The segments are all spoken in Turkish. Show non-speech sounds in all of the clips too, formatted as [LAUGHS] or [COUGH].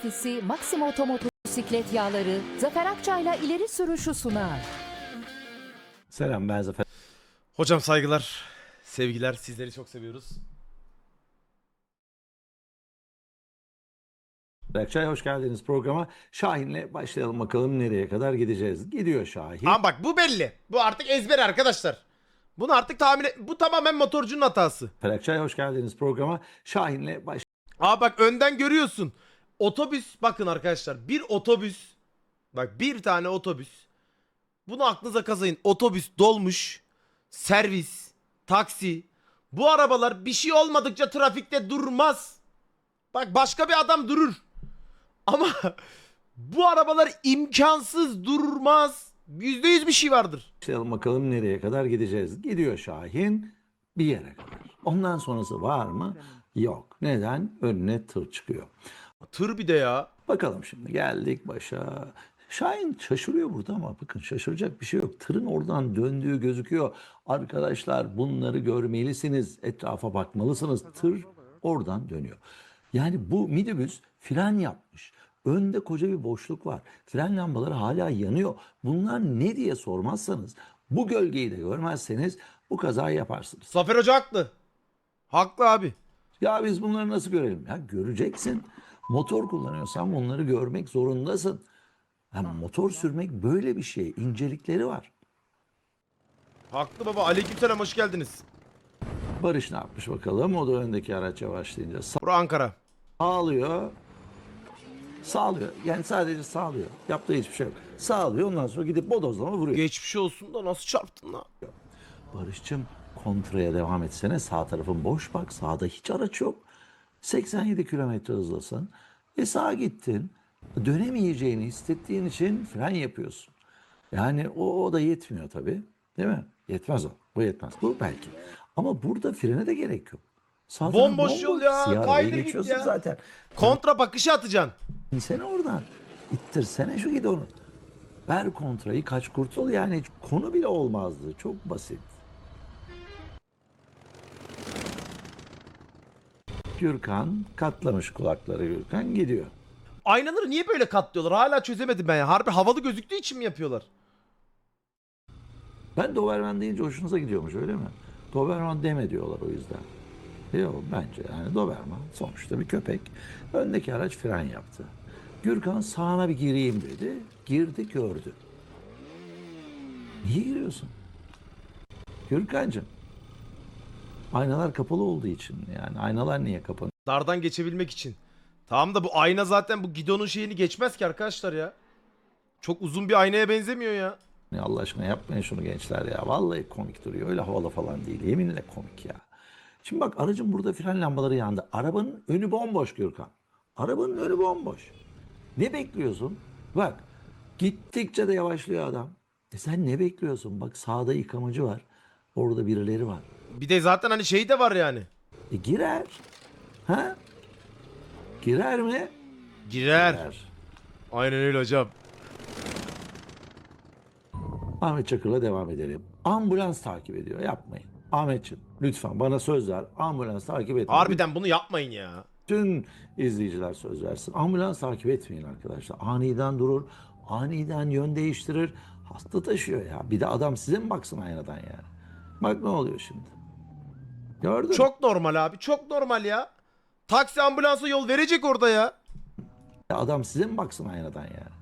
ofisi Maxima Otomotosiklet Yağları Zafer Akçay'la ileri sürüşü sunar. Selam ben Zafer Hocam saygılar, sevgiler. Sizleri çok seviyoruz. Akçay. Hoş geldiniz programa. Şahin'le başlayalım bakalım nereye kadar gideceğiz. Gidiyor Şahin. Ama bak bu belli. Bu artık ezber arkadaşlar. Bunu artık tahmin et. Bu tamamen motorcunun hatası. Akçay hoş geldiniz programa. Şahin'le baş... Aa bak önden görüyorsun. Otobüs bakın arkadaşlar. Bir otobüs. Bak bir tane otobüs. Bunu aklınıza kazayın. Otobüs dolmuş. Servis. Taksi. Bu arabalar bir şey olmadıkça trafikte durmaz. Bak başka bir adam durur. Ama [LAUGHS] bu arabalar imkansız durmaz. Yüzde yüz bir şey vardır. başlayalım bakalım nereye kadar gideceğiz. Gidiyor Şahin bir yere kadar. Ondan sonrası var mı? Yok. Neden? Önüne tır çıkıyor. Tır bir de ya. Bakalım şimdi geldik başa. Şahin şaşırıyor burada ama bakın şaşıracak bir şey yok. Tırın oradan döndüğü gözüküyor. Arkadaşlar bunları görmelisiniz. Etrafa bakmalısınız. Tır oradan dönüyor. Yani bu minibüs fren yapmış. Önde koca bir boşluk var. Fren lambaları hala yanıyor. Bunlar ne diye sormazsanız, bu gölgeyi de görmezseniz bu kazayı yaparsınız. Zafer Hoca haklı. Haklı abi. Ya biz bunları nasıl görelim? Ya göreceksin. Motor kullanıyorsan bunları görmek zorundasın. Yani motor sürmek böyle bir şey. İncelikleri var. Haklı baba. Aleykümselam hoş geldiniz. Barış ne yapmış bakalım? O da öndeki araç yavaşlayınca Bura Ankara. sağlıyor. Sağlıyor. Yani sadece sağlıyor. Yaptığı hiçbir şey yok. Sağlıyor ondan sonra gidip bodozlama vuruyor. Geçmiş olsun da nasıl çarptın lan? Barış'cığım kontraya devam etsene. Sağ tarafın boş bak. Sağda hiç araç yok. 87 kilometre hızlasın. E sağa gittin. Dönemeyeceğini hissettiğin için fren yapıyorsun. Yani o, o da yetmiyor tabii. Değil mi? Yetmez o. Bu yetmez. Bu belki. Ama burada frene de gerek yok. Sağ taraf Bomboş yol ya. Siyah arabayı git geçiyorsun ya. zaten. Kontra bakışı atacaksın. İnsene oradan. İttirsene şu gidonu. Ver kontrayı kaç kurtul yani konu bile olmazdı. Çok basit. Gürkan katlamış kulakları Gürkan gidiyor. Aynaları niye böyle katlıyorlar? Hala çözemedim ben ya. Harbi havalı gözüktüğü için mi yapıyorlar? Ben Doberman deyince hoşunuza gidiyormuş öyle mi? Doberman deme diyorlar o yüzden. Yok bence yani Doberman sonuçta bir köpek. Öndeki araç fren yaptı. Gürkan sağına bir gireyim dedi. Girdi gördü. Niye giriyorsun? Gürkancığım. Aynalar kapalı olduğu için yani aynalar niye kapanıyor? Dardan geçebilmek için. Tamam da bu ayna zaten bu gidonun şeyini geçmez ki arkadaşlar ya. Çok uzun bir aynaya benzemiyor ya. Allah aşkına yapmayın şunu gençler ya. Vallahi komik duruyor. Öyle havalı falan değil. Yeminle komik ya. Şimdi bak aracın burada fren lambaları yandı. Arabanın önü bomboş Gürkan. Arabanın önü bomboş. Ne bekliyorsun? Bak gittikçe de yavaşlıyor adam. E sen ne bekliyorsun? Bak sağda yıkamacı var. Orada birileri var. Bir de zaten hani şey de var yani. E girer. Ha? Girer mi? Girer. Aynen öyle hocam. Ahmet Çakır'la devam edelim. Ambulans takip ediyor. Yapmayın. Ahmetciğim lütfen bana söz ver. Ambulans takip etmeyin. Harbiden bunu yapmayın ya. Bütün izleyiciler söz versin. Ambulans takip etmeyin arkadaşlar. Aniden durur, aniden yön değiştirir. Hasta taşıyor ya. Bir de adam size mi baksın aynadan yani? Bak ne oluyor şimdi. Gördün mü? Çok normal abi. Çok normal ya. Taksi ambulansa yol verecek orada ya. Adam size mi baksın aynadan yani?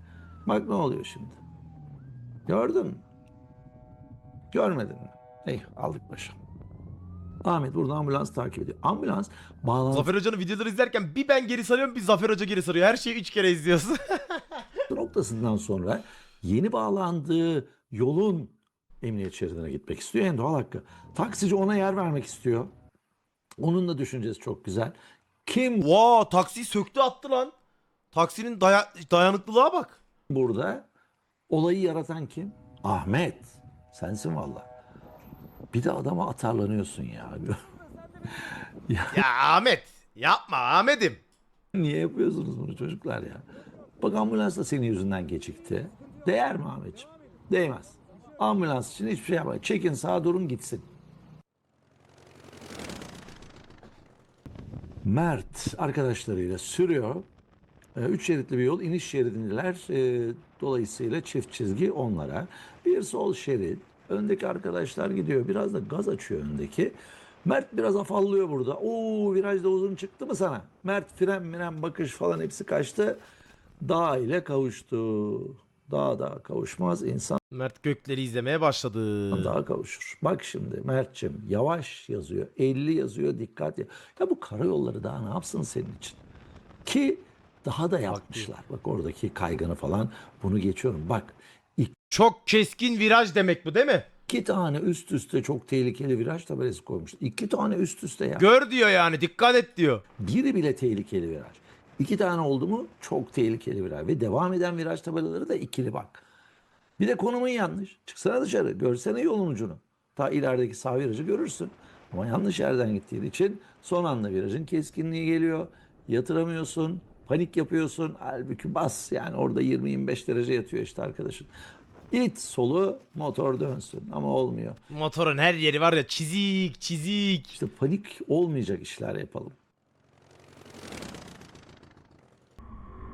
Bak ne oluyor şimdi. Gördün mü? Görmedin mi? İyi aldık başa. Ahmet burada ambulans takip ediyor. Ambulans bağlantı Zafer Hoca'nın videoları izlerken bir ben geri sarıyorum bir Zafer Hoca geri sarıyor. Her şeyi üç kere izliyorsun. [LAUGHS] noktasından sonra yeni bağlandığı yolun emniyet şeridine gitmek istiyor. En doğal hakkı. Taksici ona yer vermek istiyor. Onun da düşüncesi çok güzel. Kim wow taksiyi söktü attı lan. Taksinin daya- dayanıklılığa bak. burada? Olayı yaratan kim? Ahmet. Sensin valla. Bir de adama atarlanıyorsun ya. [LAUGHS] ya Ya Ahmet yapma Ahmet'im. niye yapıyorsunuz bunu çocuklar ya? Bak ambulans da senin yüzünden gecikti. Değer mi Ahmetciğim? Değmez. Ambulans için hiçbir şey yapmayın. Çekin sağa durun gitsin. Mert arkadaşlarıyla sürüyor. E, Üç şeritli bir yol, iniş şeridindeler. E, dolayısıyla çift çizgi onlara. Bir sol şerit. Öndeki arkadaşlar gidiyor. Biraz da gaz açıyor öndeki. Mert biraz afallıyor burada. Oo virajda uzun çıktı mı sana? Mert fren miren bakış falan hepsi kaçtı. Dağ ile kavuştu. Dağ da kavuşmaz insan Mert gökleri izlemeye başladı. daha kavuşur. Bak şimdi Mert'cim yavaş yazıyor. 50 yazıyor dikkat ya. Ya bu karayolları daha ne yapsın senin için? Ki daha da yapmışlar. Bak oradaki kaygını falan bunu geçiyorum. Bak Çok keskin viraj demek bu değil mi? iki tane üst üste çok tehlikeli viraj tabelası koymuş. İki tane üst üste ya. Gör diyor yani dikkat et diyor. Biri bile tehlikeli viraj. İki tane oldu mu çok tehlikeli viraj. Ve devam eden viraj tabelaları da ikili bak. Bir de konumun yanlış. Çıksana dışarı. Görsene yolun ucunu. Ta ilerideki sağ virajı görürsün. Ama yanlış yerden gittiğin için son anda virajın keskinliği geliyor. Yatıramıyorsun. Panik yapıyorsun. Halbuki bas. Yani orada 20-25 derece yatıyor işte arkadaşın. İt solu motor dönsün. Ama olmuyor. Motorun her yeri var ya çizik çizik. İşte panik olmayacak işler yapalım.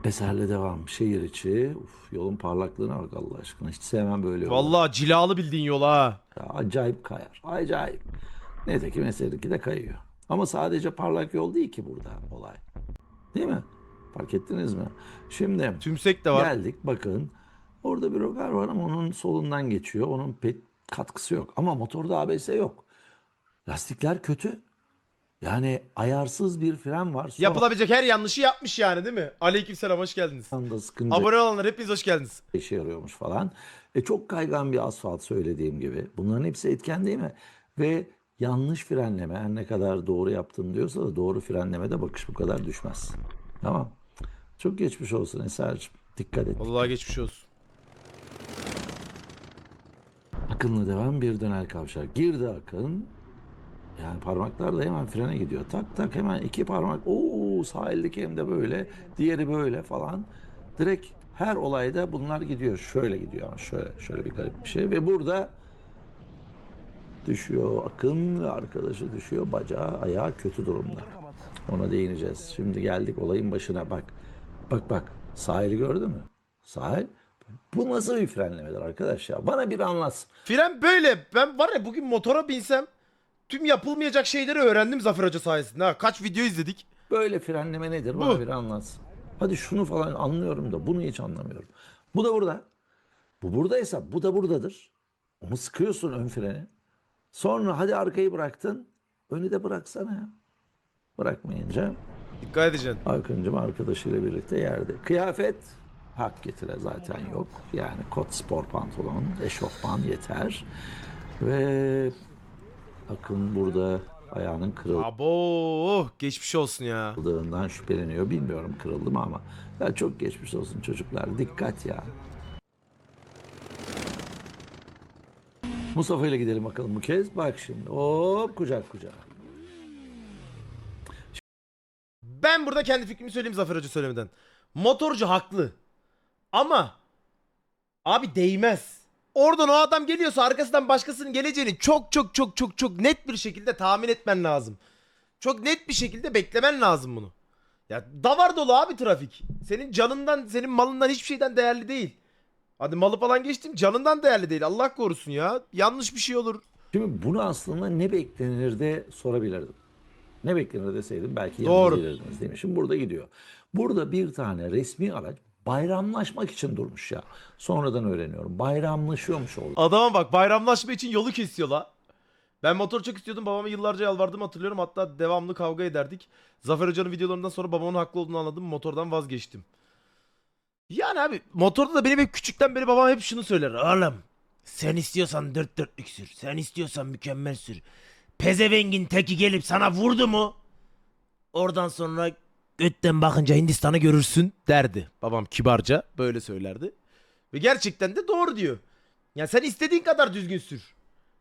Eserle devam. Şehir içi. Uf, yolun parlaklığına bak Allah aşkına. Hiç sevmem böyle yolu. Vallahi cilalı bildiğin yol ha. Ya, acayip kayar. Acayip. Nitekim eserinki de kayıyor. Ama sadece parlak yol değil ki burada olay. Değil mi? Fark ettiniz mi? Şimdi Tümsek de var. geldik bakın. Orada bir rogar var ama onun solundan geçiyor. Onun pek katkısı yok. Ama motorda ABS yok. Lastikler kötü. Yani ayarsız bir fren var. Son Yapılabilecek her yanlışı yapmış yani değil mi? Aleykümselam hoş geldiniz. anda sıkınca Abone olanlar hepiniz hoş geldiniz. işe yarıyormuş falan. E çok kaygan bir asfalt söylediğim gibi. Bunların hepsi etken değil mi? Ve yanlış frenleme her ne kadar doğru yaptım diyorsa da doğru frenlemede bakış bu kadar düşmez. Tamam. Çok geçmiş olsun Eser'cim. Dikkat et. Vallahi geçmiş olsun. Akınla devam bir döner kavşak. Girdi Akın. Yani parmaklar da hemen frene gidiyor. Tak tak hemen iki parmak. Oo sağ hem de böyle. Diğeri böyle falan. Direkt her olayda bunlar gidiyor. Şöyle gidiyor ama şöyle. Şöyle bir garip bir şey. Ve burada düşüyor Akın ve arkadaşı düşüyor. Bacağı ayağı kötü durumda. Ona değineceğiz. Şimdi geldik olayın başına bak. Bak bak sahili gördün mü? Sahil. Bu nasıl bir frenlemedir arkadaş ya? Bana bir anlatsın. Fren böyle. Ben var ya bugün motora binsem tüm yapılmayacak şeyleri öğrendim Zafer Hoca sayesinde. Ha. Kaç video izledik. Böyle frenleme nedir? Bana Bu. anlatsın. Hadi şunu falan anlıyorum da bunu hiç anlamıyorum. Bu da burada. Bu buradaysa bu da buradadır. Onu sıkıyorsun ön freni. Sonra hadi arkayı bıraktın. Önü de bıraksana ya. Bırakmayınca Dikkat edeceksin. Akıncım arkadaşıyla birlikte yerde. Kıyafet hak getire zaten yok. Yani kot spor pantolon, eşofman yeter. Ve Akın burada ayağının kırıldı. Abo geçmiş olsun ya. kırıldığından şüpheleniyor. Bilmiyorum kırıldı mı ama. Ya çok geçmiş olsun çocuklar. Dikkat ya. Mustafa ile gidelim bakalım bu kez. Bak şimdi. Hop kucak kucağa. Ben burada kendi fikrimi söyleyeyim Zafer Hoca söylemeden. Motorcu haklı. Ama abi değmez. Oradan o adam geliyorsa arkasından başkasının geleceğini çok çok çok çok çok net bir şekilde tahmin etmen lazım. Çok net bir şekilde beklemen lazım bunu. Ya davar dolu abi trafik. Senin canından, senin malından hiçbir şeyden değerli değil. Hadi malı falan geçtim canından değerli değil. Allah korusun ya. Yanlış bir şey olur. Şimdi bunu aslında ne beklenir de sorabilirdim. Ne beklenir deseydim belki Doğru. yanınıza gelirdiniz değil mi? Şimdi burada gidiyor. Burada bir tane resmi araç bayramlaşmak için durmuş ya. Sonradan öğreniyorum. Bayramlaşıyormuş orada. Adama bak bayramlaşma için yolu kesiyor la. Ben motor çok istiyordum. Babama yıllarca yalvardım hatırlıyorum. Hatta devamlı kavga ederdik. Zafer Hoca'nın videolarından sonra babamın haklı olduğunu anladım. Motordan vazgeçtim. Yani abi motorda da benim hep küçükten beri babam hep şunu söyler. Oğlum sen istiyorsan dört dörtlük sür. Sen istiyorsan mükemmel sür. Pezevengin teki gelip sana vurdu mu? Oradan sonra götten bakınca Hindistan'ı görürsün derdi. Babam kibarca böyle söylerdi. Ve gerçekten de doğru diyor. Ya sen istediğin kadar düzgün sür.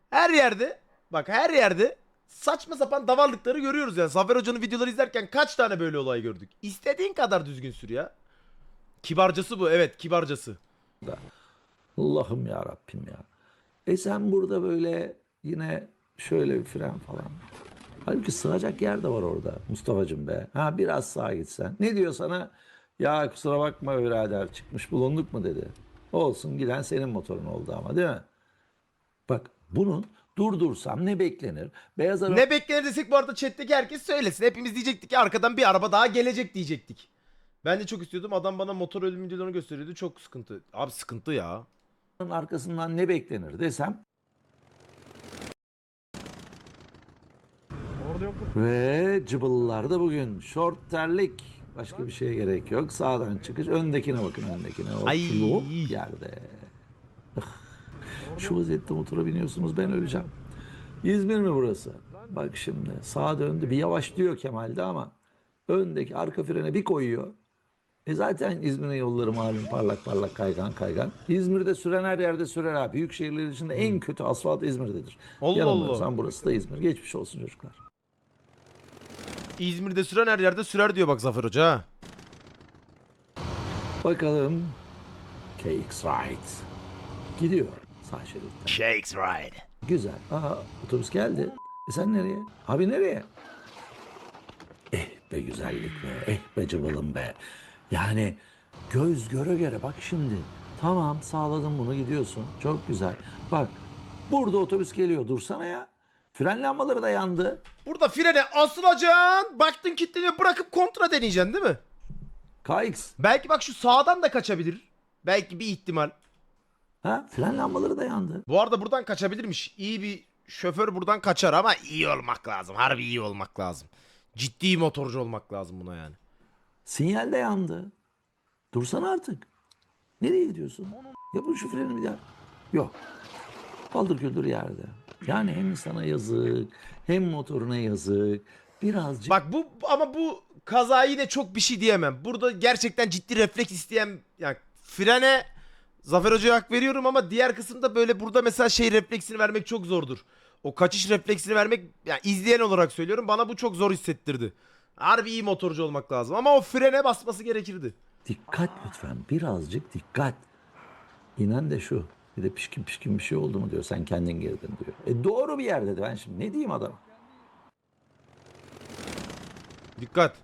Her yerde bak her yerde saçma sapan davarlıkları görüyoruz yani. Zafer Hoca'nın videoları izlerken kaç tane böyle olay gördük. İstediğin kadar düzgün sür ya. Kibarcası bu evet kibarcası. Allah'ım ya Rabbim ya. E sen burada böyle yine şöyle bir fren falan. Halbuki sığacak yer de var orada Mustafa'cığım be. Ha biraz sağa gitsen. Ne diyor sana? Ya kusura bakma birader çıkmış bulunduk mu dedi. Olsun giden senin motorun oldu ama değil mi? Bak bunun durdursam ne beklenir? Beyaz araba Ne beklenir desek bu arada chat'teki herkes söylesin. Hepimiz diyecektik ki arkadan bir araba daha gelecek diyecektik. Ben de çok istiyordum. Adam bana motor ölüm videolarını gösteriyordu. Çok sıkıntı. Abi sıkıntı ya. arkasından ne beklenir desem Ve cıbıllarda bugün şort terlik başka bir şeye gerek yok. Sağdan çıkış öndekine bakın öndekine. O Ay. yerde. Şu vaziyette motora biniyorsunuz ben öleceğim. İzmir mi burası? Bak şimdi sağa döndü bir yavaşlıyor Kemal'de ama öndeki arka frene bir koyuyor. E zaten İzmir'in yolları malum parlak parlak kaygan kaygan. İzmir'de süren her yerde sürer abi. Büyük şehirler içinde en kötü asfalt İzmir'dedir. Allah Yanılmıyorsam burası da İzmir. Geçmiş olsun çocuklar. İzmir'de süren her yerde sürer diyor bak Zafer Hoca ha. Bakalım KX Ride gidiyor sağ şeritten. Shakes ride. Güzel. Aha otobüs geldi. E sen nereye? Abi nereye? Eh be güzellik be. Eh be cıvılım be. Yani göz göre göre bak şimdi. Tamam sağladın bunu gidiyorsun. Çok güzel. Bak burada otobüs geliyor. Dursana ya. Fren lambaları da yandı. Burada frene asılacaksın. Baktın kilitleniyor bırakıp kontra deneyeceksin değil mi? KX. Belki bak şu sağdan da kaçabilir. Belki bir ihtimal. Ha? Fren lambaları da yandı. Bu arada buradan kaçabilirmiş. İyi bir şoför buradan kaçar ama iyi olmak lazım. Harbi iyi olmak lazım. Ciddi motorcu olmak lazım buna yani. Sinyal de yandı. Dursana artık. Nereye gidiyorsun? Yapın şu freni bir daha. Yok. Kaldır küldür yerde. Yani hem sana yazık, hem motoruna yazık. Birazcık Bak bu ama bu kaza yine çok bir şey diyemem. Burada gerçekten ciddi refleks isteyen yani frene Zafer Hoca'ya hak veriyorum ama diğer kısımda böyle burada mesela şey refleksini vermek çok zordur. O kaçış refleksini vermek yani izleyen olarak söylüyorum bana bu çok zor hissettirdi. Harbi iyi motorcu olmak lazım ama o frene basması gerekirdi. dikkat lütfen. Birazcık dikkat. İnan de şu. Bir de pişkin pişkin bir şey oldu mu diyor. Sen kendin girdin diyor. E doğru bir yerde de ben şimdi ne diyeyim adama? Dikkat.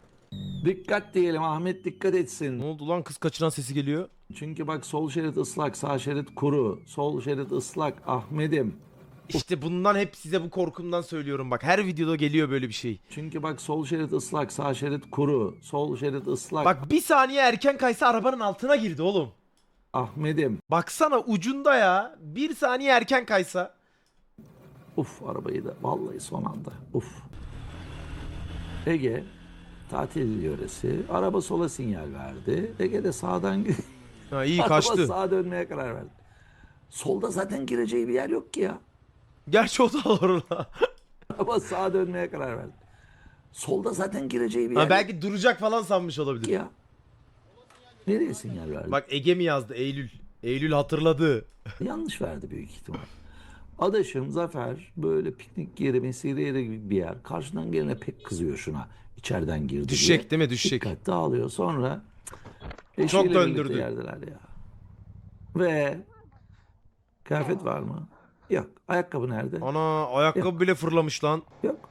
Dikkat diyelim Ahmet dikkat etsin. Ne oldu lan kız kaçıran sesi geliyor. Çünkü bak sol şerit ıslak, sağ şerit kuru. Sol şerit ıslak Ahmet'im. İşte bundan hep size bu korkumdan söylüyorum bak. Her videoda geliyor böyle bir şey. Çünkü bak sol şerit ıslak, sağ şerit kuru. Sol şerit ıslak. Bak bir saniye erken kaysa arabanın altına girdi oğlum. Ahmet'im. Baksana ucunda ya. Bir saniye erken kaysa. Uf arabayı da vallahi son anda. Uf. Ege tatil yöresi. Araba sola sinyal verdi. Ege de sağdan [LAUGHS] Ha, iyi araba kaçtı. sağa dönmeye karar verdi. Solda zaten gireceği bir yer yok ki ya. Gerçi o da lan. Araba sağa dönmeye karar verdi. Solda zaten gireceği bir yer Ha, yok belki duracak falan sanmış ki olabilir. ya. Nereye sinyal verdi? Bak Ege mi yazdı Eylül? Eylül hatırladı. [LAUGHS] Yanlış verdi büyük ihtimal. Adaşım Zafer böyle piknik yeri, mesire yeri gibi bir yer. Karşıdan gelene pek kızıyor şuna. İçeriden girdi Düşecek diye. değil mi? Düşecek. Dikkat dağılıyor. Sonra Çok eşiyle birlikte döndürdü. yerdeler ya. Ve kıyafet var mı? Yok. Ayakkabı nerede? Ana ayakkabı bile fırlamış lan. Yok.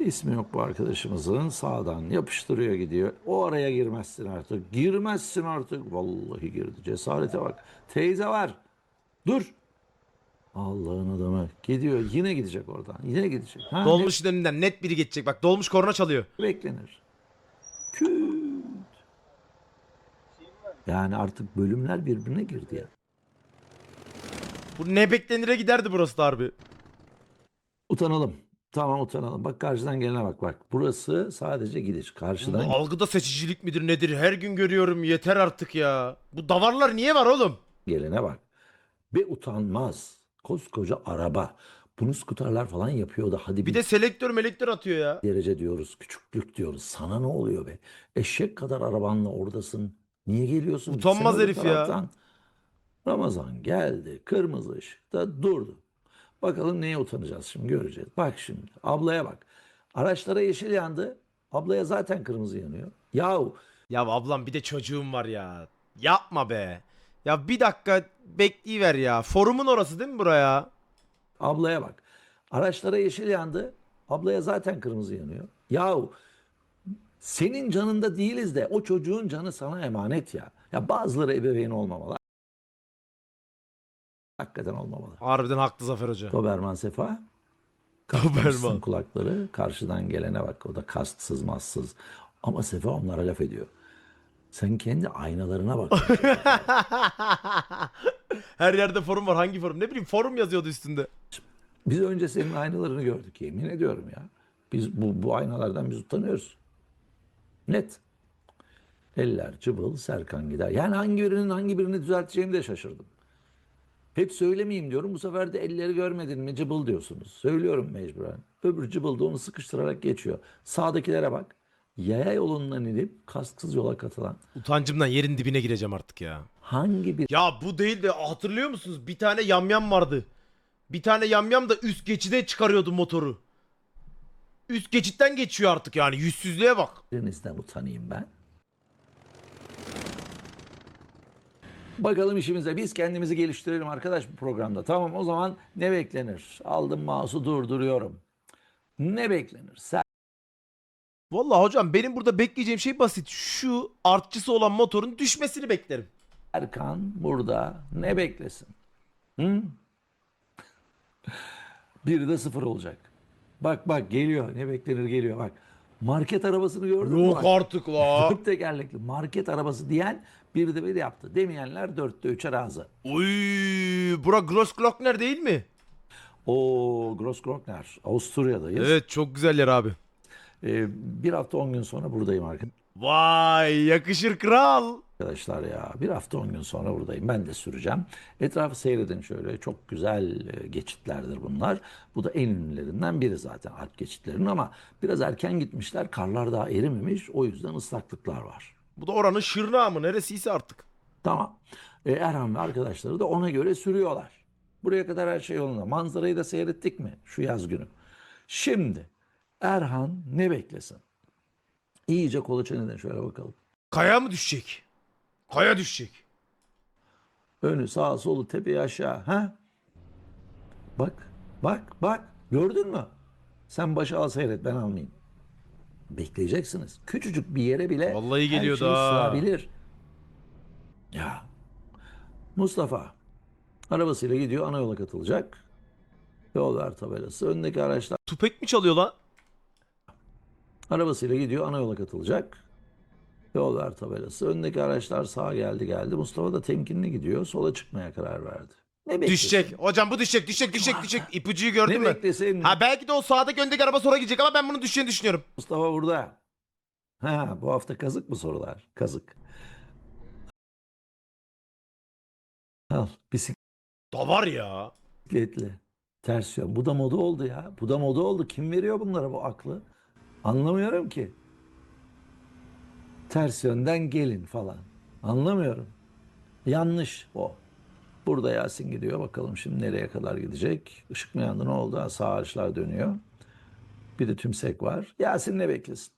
İsmi yok bu arkadaşımızın. Sağdan yapıştırıyor gidiyor. O araya girmezsin artık. Girmezsin artık. Vallahi girdi. Cesarete bak. Teyze var. Dur. Allah'ın adamı. Gidiyor. Yine gidecek oradan. Yine gidecek. Ha, Dolmuş önünden net biri geçecek. Bak dolmuş korna çalıyor. ne beklenir? Küt. Yani artık bölümler birbirine girdi ya. Bu ne beklenire giderdi burası da harbi. Utanalım. Tamam utanalım. Bak karşıdan gelene bak bak. Burası sadece gidiş. Bu Karşıdan algıda seçicilik midir nedir? Her gün görüyorum yeter artık ya. Bu davarlar niye var oğlum? gelene bak. Ve utanmaz. Koskoca araba. Bunu skuterler falan yapıyordu. Hadi bir, Bir de selektör melektör atıyor ya. derece diyoruz. Küçüklük diyoruz. Sana ne oluyor be? Eşek kadar arabanla oradasın. Niye geliyorsun? Utanmaz Gitsene öbür herif ya. taraftan. Ramazan geldi. Kırmızı ışıkta durdu. Bakalım neye utanacağız şimdi göreceğiz. Bak şimdi ablaya bak. Araçlara yeşil yandı. Ablaya zaten kırmızı yanıyor. Yahu Ya ablam bir de çocuğum var ya. Yapma be. Ya bir dakika bekleyiver ya. Forumun orası değil mi buraya? Ablaya bak. Araçlara yeşil yandı. Ablaya zaten kırmızı yanıyor. Yahu Senin canında değiliz de o çocuğun canı sana emanet ya. Ya bazıları ebeveyn olmamalı. Hakikaten olmamalı. Harbiden haklı Zafer Hoca. Doberman Sefa. Doberman. Kulakları karşıdan gelene bak o da kastsız massız. Ama Sefa onlara laf ediyor. Sen kendi aynalarına bak. [LAUGHS] Her yerde forum var. Hangi forum? Ne bileyim forum yazıyordu üstünde. Biz önce senin aynalarını gördük yemin ediyorum ya. Biz bu, bu aynalardan biz utanıyoruz. Net. Eller cıbıl Serkan gider. Yani hangi birinin hangi birini düzelteceğimi de şaşırdım. Hep söylemeyeyim diyorum. Bu sefer de elleri görmedin mi cıbıl diyorsunuz. Söylüyorum mecburen. Öbür cıbıl da onu sıkıştırarak geçiyor. Sağdakilere bak. Yaya yolundan inip kasksız yola katılan Utancımdan yerin dibine gireceğim artık ya. hangi bir Ya bu değil de hatırlıyor musunuz? Bir tane yamyam vardı. Bir tane yamyam da üst geçide çıkarıyordu motoru. Üst geçitten geçiyor artık yani. Yüzsüzlüğe bak. birinizden utanayım ben? Bakalım işimize. Biz kendimizi geliştirelim arkadaş bu programda. Tamam o zaman ne beklenir? Aldım mouse'u durduruyorum. Ne beklenir? Vallahi hocam benim burada bekleyeceğim şey basit. Şu artçısı olan motorun düşmesini beklerim. Serkan burada ne beklesin? Hı? [LAUGHS] Bir de sıfır olacak. Bak bak geliyor. Ne beklenir geliyor bak. Market arabasını gördün mü? Yok Bak. artık la. [LAUGHS] Dört tekerlekli market arabası diyen bir de bir yaptı. Demeyenler dörtte üçe razı. Oy, bura Grossglockner değil mi? O Grossglockner. Avusturya'dayız. Evet çok güzel yer abi. Ee, bir hafta on gün sonra buradayım Vay yakışır kral. arkadaşlar ya. Bir hafta on gün sonra buradayım. Ben de süreceğim. Etrafı seyredin şöyle. Çok güzel e, geçitlerdir bunlar. Bu da en ünlülerinden biri zaten Alp geçitlerinin ama biraz erken gitmişler. Karlar daha erimemiş. O yüzden ıslaklıklar var. Bu da oranın şırnağı mı neresiyse artık. Tamam. E, Erhan ve arkadaşları da ona göre sürüyorlar. Buraya kadar her şey yolunda. Manzarayı da seyrettik mi şu yaz günü? Şimdi Erhan ne beklesin? İyice kolaçaneden şöyle bakalım. Kaya mı düşecek? Kaya düşecek. Önü sağa solu tepeyi aşağı. Ha? Bak bak bak gördün mü? Sen başa al seyret ben almayayım. Bekleyeceksiniz. Küçücük bir yere bile Vallahi her geliyordu şey sığabilir. Ya Mustafa arabasıyla gidiyor ana yola katılacak. Yol ver tabelası. Öndeki araçlar Tupek mi çalıyor lan? Arabasıyla gidiyor ana yola katılacak. Yol ver tabelası. Öndeki araçlar sağa geldi geldi. Mustafa da temkinli gidiyor. Sola çıkmaya karar verdi. Ne? Düşecek. Hocam bu düşecek, düşecek, düşecek, düşecek. İpucuyu gördün Ne mü? beklesin? Ha belki de o sağdaki öndeki araba sonra gidecek ama ben bunun düşeceğini düşünüyorum. Mustafa burada. Ha, bu hafta kazık mı sorular? Kazık. Al Da var ya. bisikletli. Ters yön. Bu da moda oldu ya. Bu da moda oldu. Kim veriyor bunlara bu aklı? Anlamıyorum ki. Ters yönden gelin falan. Anlamıyorum. Yanlış o. Burada Yasin gidiyor. Bakalım şimdi nereye kadar gidecek? Işık mı yandı ne oldu? Sağ ağaçlar dönüyor. Bir de tümsek var. Yasin ne beklesin?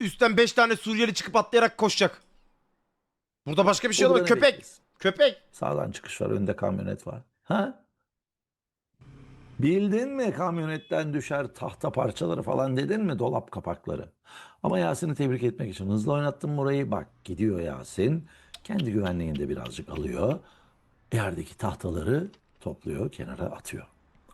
Üstten 5 tane Suriyeli çıkıp atlayarak koşacak. Burada başka bir şey O yok. da ne Köpek. beklesin? Köpek. Sağdan çıkış var, önde kamyonet var. Ha? Bildin mi kamyonetten düşer tahta parçaları falan dedin mi dolap kapakları? Ama Yasin'i tebrik etmek için hızlı oynattım burayı. Bak gidiyor Yasin. Kendi güvenliğini de birazcık alıyor. Yerdeki tahtaları topluyor, kenara atıyor.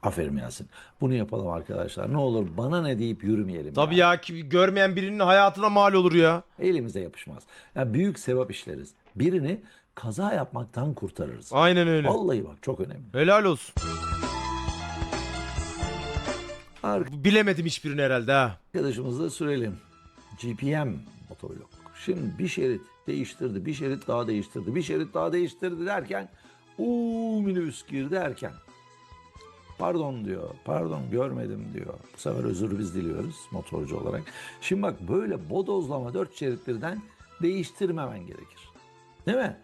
Aferin Yasin. Bunu yapalım arkadaşlar. Ne olur bana ne deyip yürümeyelim. Tabii ya. ya ki görmeyen birinin hayatına mal olur ya. Elimize yapışmaz. Ya büyük sevap işleriz. Birini kaza yapmaktan kurtarırız. Aynen öyle. Vallahi bak çok önemli. Helal olsun. Bilemedim hiçbirini herhalde ha. Arkadaşımızla sürelim. GPM motovlog. Şimdi bir şerit değiştirdi, bir şerit daha değiştirdi, bir şerit daha değiştirdi derken uuu minibüs girdi erken. Pardon diyor, pardon görmedim diyor. Bu sefer özür biz diliyoruz motorcu olarak. Şimdi bak böyle bodozlama dört şerit birden değiştirmemen gerekir. Değil mi?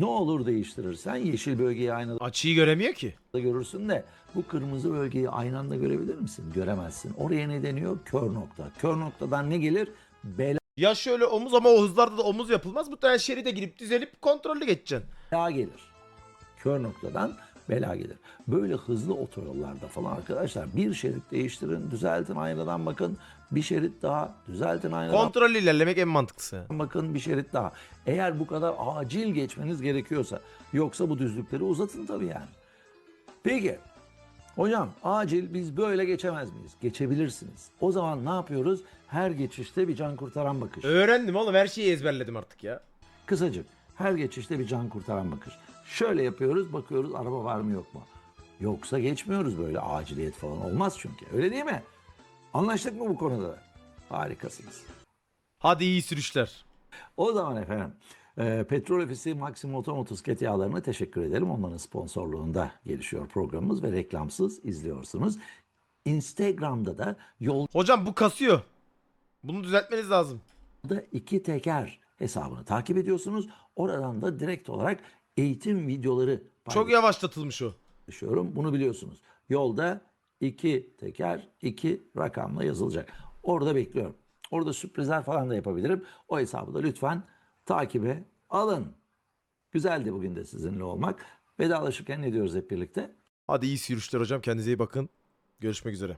Ne olur değiştirirsen yeşil bölgeyi aynı Açıyı göremiyor ki. görürsün de bu kırmızı bölgeyi aynı anda görebilir misin? Göremezsin. Oraya ne deniyor? Kör nokta. Kör noktadan ne gelir? Bela Ya şöyle omuz ama o hızlarda da omuz yapılmaz. Bu tane şeride girip düzelip kontrollü geçeceksin. gelir. Kör noktadan bela gelir. Böyle hızlı otoyollarda falan arkadaşlar bir şerit değiştirin, düzeltin aynadan bakın. Bir şerit daha, düzeltin aynadan Kontrollü ilerlemek en mantıklısı. bakın bir şerit daha. Eğer bu kadar acil geçmeniz gerekiyorsa yoksa bu düzlükleri uzatın tabii yani. Peki hocam acil biz böyle geçemez miyiz? Geçebilirsiniz. O zaman ne yapıyoruz? Her geçişte bir can kurtaran bakış. Öğrendim oğlum her şeyi ezberledim artık ya. Kısacık her geçişte bir can kurtaran bakış. Şöyle yapıyoruz bakıyoruz araba var mı yok mu? Yoksa geçmiyoruz böyle aciliyet falan olmaz çünkü öyle değil mi? Anlaştık mı bu konuda da? Harikasınız. Hadi iyi sürüşler. O zaman efendim e, Petrol Ofisi Maxim Motor Motosiklet Yağları'na teşekkür ederim. Onların sponsorluğunda gelişiyor programımız ve reklamsız izliyorsunuz. Instagram'da da yolda Hocam bu kasıyor. Bunu düzeltmeniz lazım. iki teker hesabını takip ediyorsunuz. Oradan da direkt olarak eğitim videoları Çok yavaşlatılmış o. paylaşıyorum. Bunu biliyorsunuz. Yolda iki teker iki rakamla yazılacak. Orada bekliyorum. Orada sürprizler falan da yapabilirim. O hesabı da lütfen takibe alın. Güzeldi bugün de sizinle olmak. Vedalaşırken ne diyoruz hep birlikte? Hadi iyi sürüşler hocam. Kendinize iyi bakın. Görüşmek üzere.